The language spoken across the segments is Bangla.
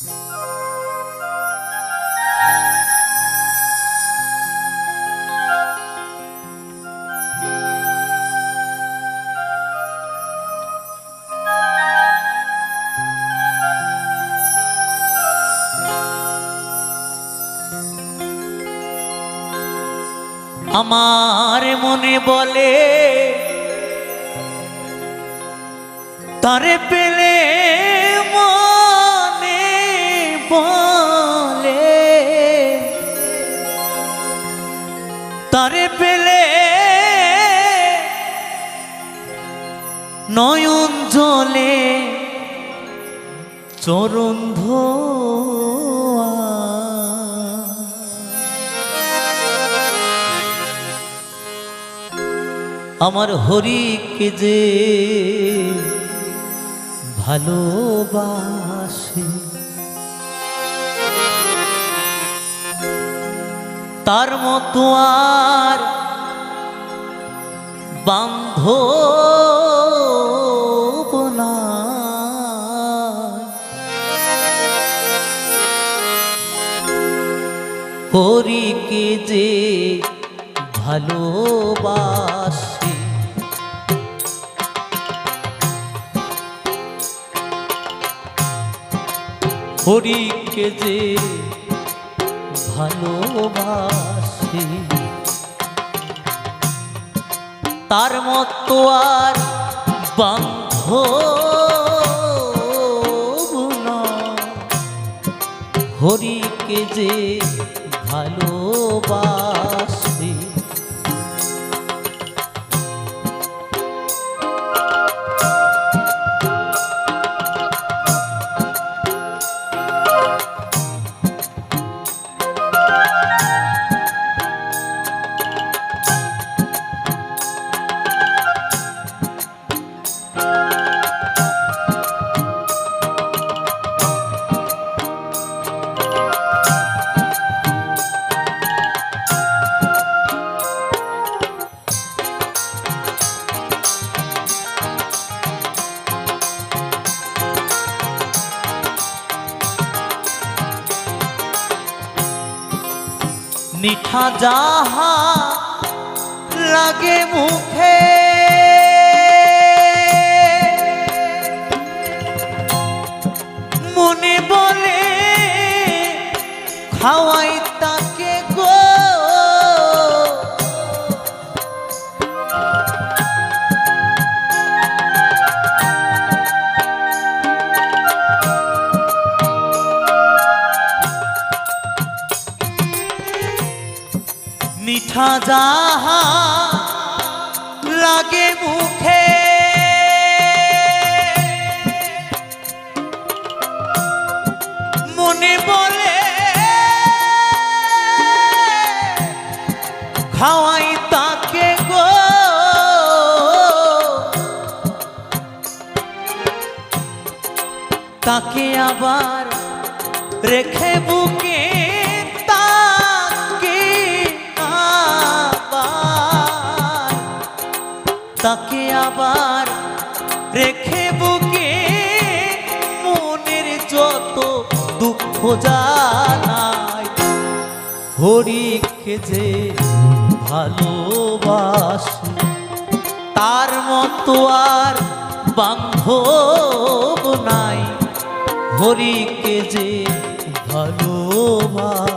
আমার মনে বলে তারে পেলে নয়ন জলে চরণ আমার হরিকে যে ভালোবাসে তার মতো আর বান্ধব হরিকে যে ভালোবাসে। হরিকে যে ভালোবাসে। তার মতো আর বান্ধব না হরিকে যে ভালোবাসে। মিঠা যাহা লাগে মুখে। মনে বলে খাওয়াই যাহা লাগে মুখে। মনে বলে খাওয়াই তাকে গো। তাকে আবার রেখে বুকে তাকে আবার রেখে বুকে মনের যত দুঃখ জানাই হরিকে যে ভালোবাসি। তার মতো আর বান্ধব নাই হরিকে যে ভালোবাসে।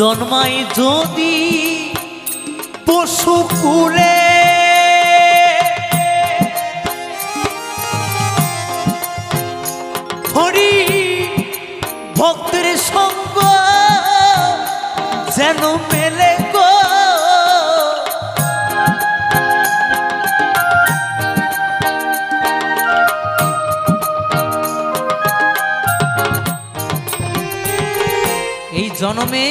জন্মাই যদি পশু কুলে হরি ভক্তের সঙ্গ যেন মেলে এই জন্মে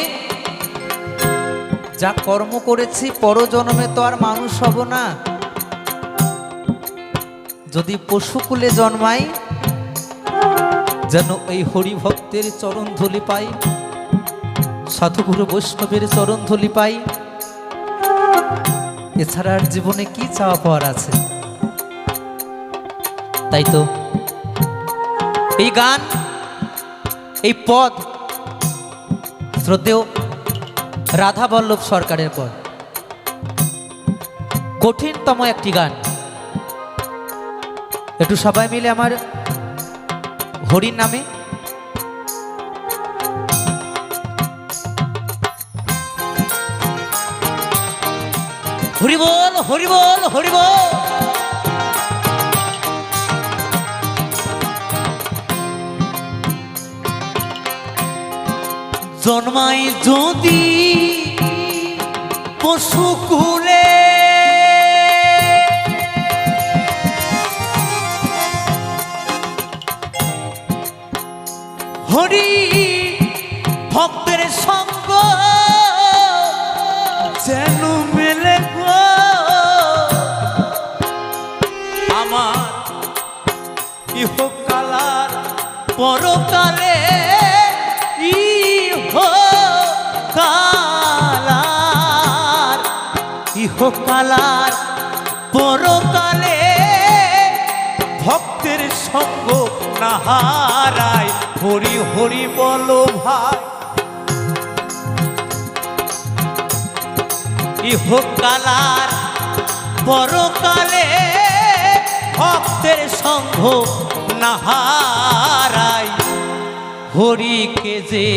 যা কর্ম করেছি পরজন্মে তো আর মানুষ হব না। যদি পশুকুলে জন্মাই, যেন এই হরিভক্তের চরণ ধুলি পাই, সাধুগুরু বৈষ্ণবের চরণ ধুলি পাই, এছাড়া আর জীবনে কি চাওয়া পাওয়ার আছে? তাই তো, এই গান, এই পদ, শ্রদ্ধেয় রাধা বল্লভ সরকারের পর কঠিনতম একটি গান। একটু সবাই মিলে আমার হরির নামে। হরিবল হরিবল হরি জন্মাই যদি পশু কুলে। হরি ভক্তের সঙ্গ যেন মেলে আমার ইহকালার পরকালে ইহকালার পরকালে ভক্তের সঙ্গ না হারায় হরি হরি বলো ভাই। ইহকালার পরকালে ভক্তের সঙ্গ না হারায় হরিকে যে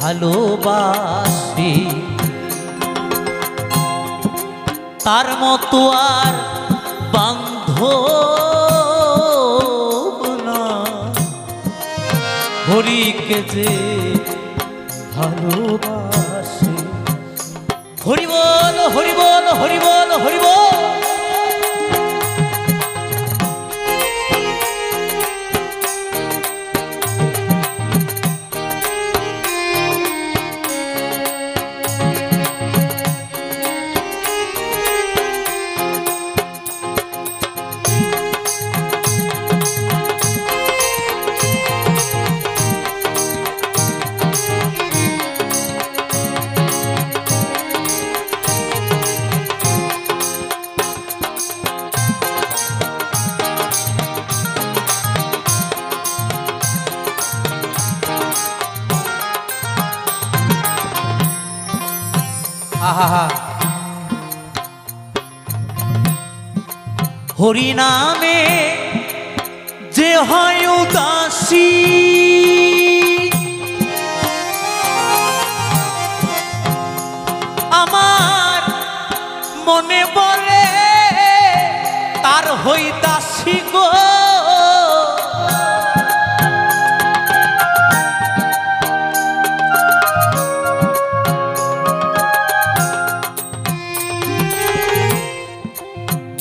ভালোবাসি। তার মতো আর বান্ধব না। হরিকে যে ভালোবাসে। হরি বল হরি বল হরি নামে যে হয় উদাসী। আমার মনে বলে তার হই দাসী গো।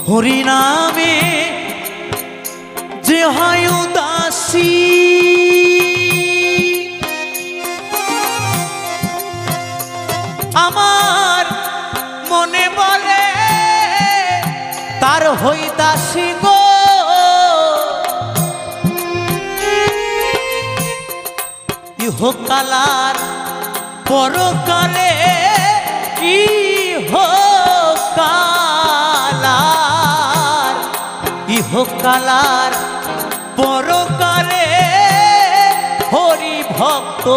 হরিনামে যে হয় উদাসী। আমার মনে বলে তার হই দাসী গো। ইহকালার পরকালে ইহকালার ইহকালার পরকালে হরি ভক্ত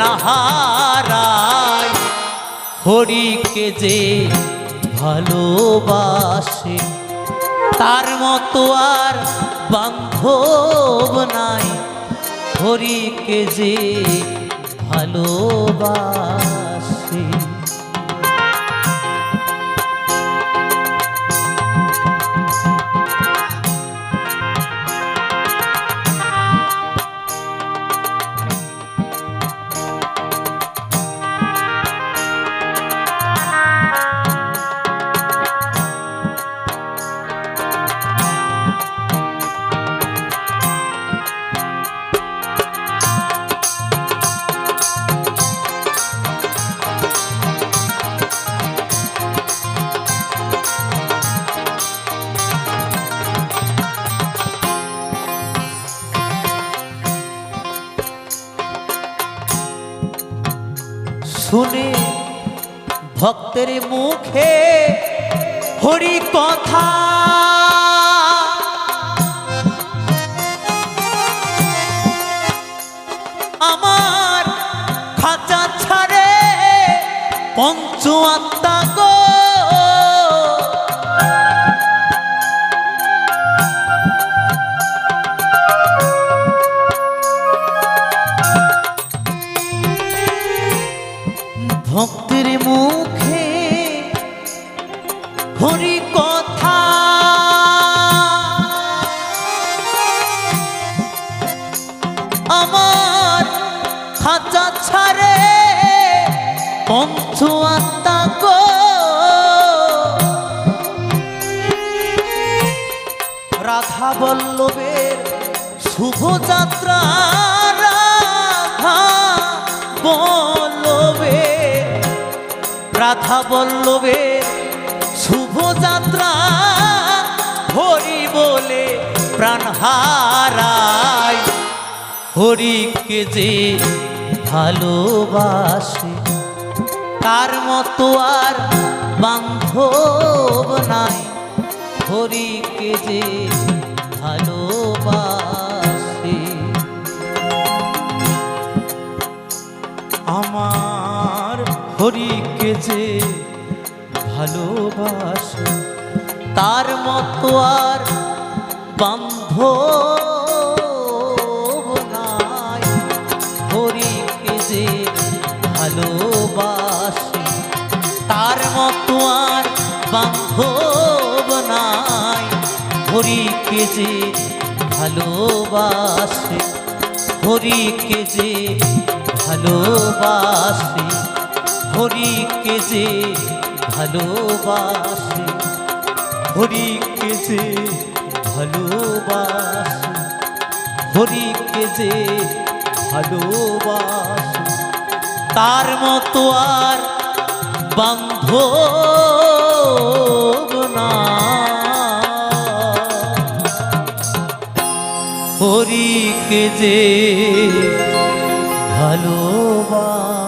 নাহারায়। হরিকে যে ভালোবাসে, তার মতো আর বান্ধব নাই। হরিকে যে ভালোবাসে ভক্তের মুখে হরি কথা। আমার খাঁচা ছাড়ে পঞ্চ আত্মা গো। ভক্তের মুখে হরি কথা। আমার খাঁচা ছাড়ে পঞ্চ আত্মা গো। রাধা বল্লভের শুভ যাত্রা, রাধা বল্লভের রাধা বল্লভের যাত্রা হরি বলে প্রাণ হারায়। হরিকে যে ভালোবাসে, তার মতো আর বান্ধব নাই। হরিকে যে ভালোবাসে, আমার হরিকে যে ভালোবাসে। তার মতো আর বান্ধব নাই। হরিকে যে ভালোবাসে, তার মতো আর বান্ধব নাই। হরিকে যে ভালোবাসে, হরিকে যে ভালোবাসে, হরিকে যে ভালোবাসে হরিকে যে ভালোবাসে হরিকে যে ভালোবাসে। তার মতো আর বান্ধব না। হরিকে যে ভালোবাসে।